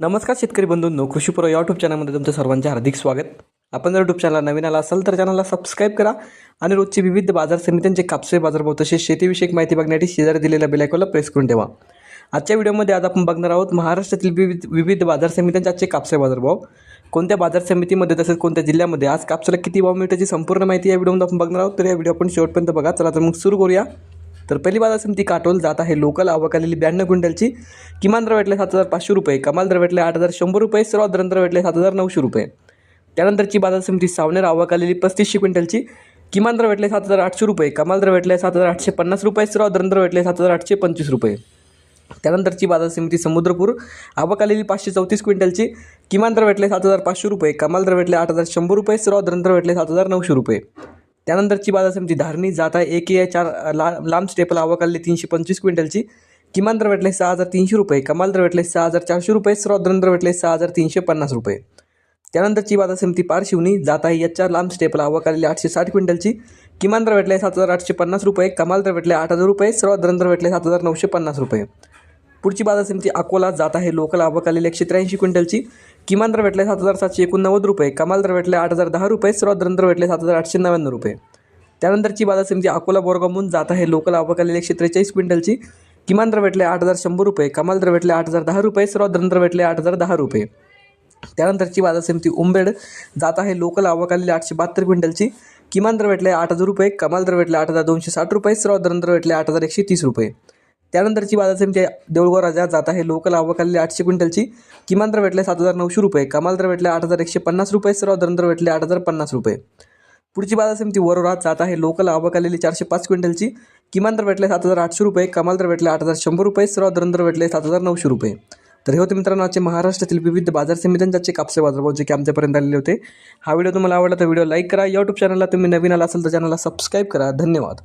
नमस्कार शेतकरी बंधूंनो कृषीपुर यूट्यूब चॅनलमध्ये तुमचं सर्वांचे हार्दिक स्वागत. आपण जर यूट्यूब चॅनल नवीन आला असाल तर चॅनलला सबस्क्राईब करा आणि रोजची विविध बाजार समित्यांचे कापसे बाजारभाव तसेच शेतीविषयक माहिती बघण्यासाठी शेजारी दिलेल्या बेलायकॉनला प्रेस करून ठेवा. आजच्या व्हिडिओमध्ये आज आपण बघणार आहोत महाराष्ट्रातील विविध विविध बाजार समित्यांचे आजचे कापसे बाजारभाव कोणत्या बाजार समितीमध्ये तसेच कोणत्या जिल्ह्यामध्ये आज कापसाला किती भाव मिळते याची संपूर्ण माहिती या व्हिडिओमध्ये आपण बघणार आहोत. तर या व्हिडिओ आपण शेवटपर्यंत बघा. चला तर मग सुरू करूया. तर पहिली बाजार समिती काटोल जात आहे. लोकल आवक आलेली ब्याण्णव क्विंटलची किमान दर भेटले सात हजार पाचशे रुपये. कमाल दर भेटले आठ हजार शंभर रुपये. सर्वात दर दर भेटले सात हजार नऊशे रुपये. त्यानंतरची बाजार समिती सावनेर आवक आलेली पस्तीसशे क्विंटलची किमान दर भेटले सात हजार आठशे रुपये. कमाल दर भेटले सात हजार आठशे पन्नास रुपये. सर्वात दर भेटले सात हजार आठशे पंचवीस रुपये. त्यानंतरची बाजार समिती समुद्रपूर आवक आलेली पाचशे चौतीस क्विंटलची किमान दर भेटले सात हजार पाचशे रुपये. कमाल दर भेटले आठ हजार शंभर रुपये. सर्वात दर भेटले सात हजार नऊशे रुपये. त्यानंतरची बाजार समिती धारणी जात आहे एक ए चार ला लांब स्टेपल आवक तीनशे पंचवीस क्विंटलची. किमान दर भेटले सहा हजार तीनशे रुपये कमाल दर भेटले सहा हजार चारशे रुपये सर्वात दर भेटले सहा हजार तीनशे पन्नास रुपये. त्यानंतरची बाजार समिती पारशिवनी जात आहे या चार लांब स्टेपला आवक आलेली आठशे साठ क्विंटलची. किमान दर भेटले सात हजार आठशे पन्नास रुपये कमाल दर भेटले आठ हजार रुपये सर्वात दर भेटले सात हजार नऊशे पन्नास रुपये. पुढची बाजार समिती अकोला जात आहे. लोकल आवक एकशे त्र्याऐंशी क्विंटलची. किमान दर भेटले सात हजार सातशे एकोणनव्वद रुपये. कमाल दर भेटले आठ हजार दहा रुपये. सर्वात दर भेटले सात हजार आठशे नव्याण्णव रुपये. त्यानंतरची बाजार समिती अकोला बोरगावहून जात आहे. लोकल आवक एकशे त्रेचाळीस क्विंटलची. किमान दर भेटले आठ हजार शंभर रुपये. कमाल दर भेटले आठ हजार दहा रुपये. सर्वात दर भेटले आठ हजार दहा रुपये. त्यानंतरची बाजार समिती उंबेड जात आहे. लोकल आवक आलेली आठशे बहात्तर क्विंटलची. किमान दर भेटले आठ हजार रुपये. कमाल दर भेटले आठ हजार दोनशे साठ रुपये. सर्वात दर भेटले आठ हजार एकशे तीस रुपये. त्यानंतरची बाजार समिती म्हणजे देऊळगाव राजा जात आहे. लोकल आवकलेली आठशे क्विंटलची. किमान दर भेटले सात हजार नऊशे रुपये. कमाल दर भेटले आठ हजार एकशे पन्नास रुपये. सर्व दर दर भेटले आठ हजार पन्नास रुपये. पुढची बाजार समिती वरोरात जात आहे. लोकल आवकलेली चारशे पाच क्विंटलची. किमान दर भेटले सात हजार आठशे रुपये. कमाल दर भेटले आठ हजार शंभर रुपये. सर्व दर दर भेटले सात हजार नऊशे रुपये. तर हे होते मित्रांनो आजचे महाराष्ट्रातील विविध बाजार समित्यांचे कापसे बाजारभाव जे की आमच्यापर्यंत आलेले होते. हा व्हिडिओ तुम्हाला आवडला तर व्हिडिओ लाईक करा. यूट्यूब चॅनलला तुम्ही नवीन आला असेल तर चॅनलला सबस्क्राईब करा. धन्यवाद.